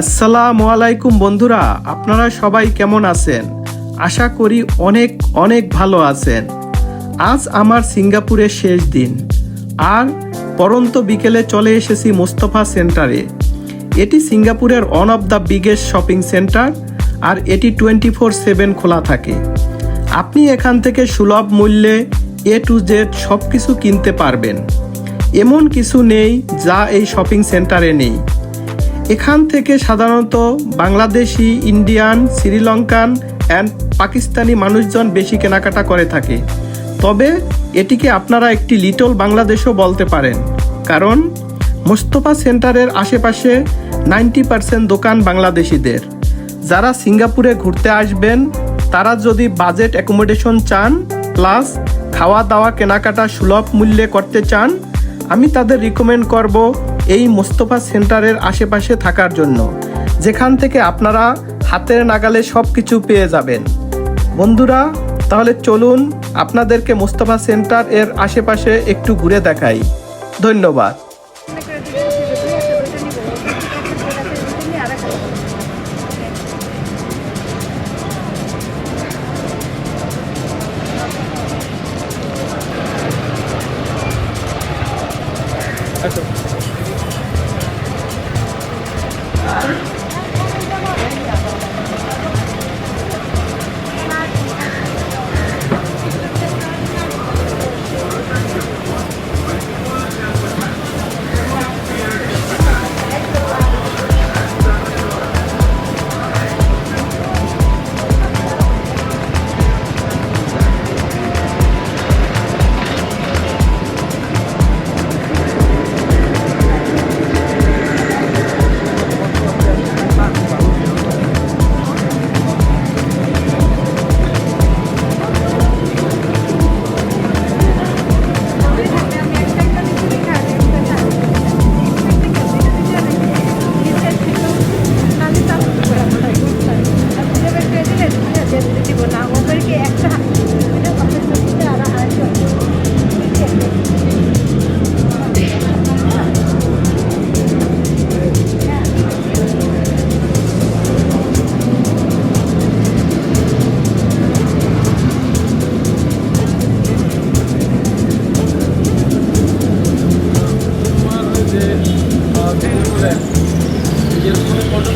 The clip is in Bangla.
আসসালামু আলাইকুম বন্ধুরা, আপনারা সবাই কেমন আছেন? আশা করি অনেক অনেক ভালো আছেন। আজ আমার সিঙ্গাপুরের শেষ দিন। আর পরন্ত বিকেলে চলে এসেছি মোস্তফা সেন্টারে। এটি সিঙ্গাপুরের one of the biggest shopping centre আর এটি টোয়েন্টি ফোর সেভেন খোলা থাকে। আপনি এখান থেকে সুলভ মূল্যে এ টু জেড সব কিছু কিনতে পারবেন। এমন কিছু নেই যা এই শপিং সেন্টারে নেই। এখান থেকে সাধারণত বাংলাদেশি, ইন্ডিয়ান, শ্রীলঙ্কান অ্যান্ড পাকিস্তানি মানুষজন বেশি কেনাকাটা করে থাকে। তবে এটিকে আপনারা একটি লিটল বাংলাদেশও বলতে পারেন। কারণ মোস্তফা সেন্টারের আশেপাশে নাইনটি পার্সেন্ট দোকান বাংলাদেশিদের। যারা সিঙ্গাপুরে ঘুরতে আসবেন, তারা যদি বাজেট অ্যাকোমোডেশন চান প্লাস খাওয়া দাওয়া কেনাকাটা সুলভ মূল্যে করতে চান, আমি তাদের রিকমেন্ড করব এই মোস্তফা সেন্টারের আশেপাশে থাকার জন্য, যেখান থেকে আপনারা হাতের নাগালে সব কিছু পেয়ে যাবেন। বন্ধুরা, তাহলে চলুন আপনাদেরকে মোস্তফা সেন্টার এর আশেপাশে একটু ঘুরে দেখাই। ধন্যবাদ। তোমার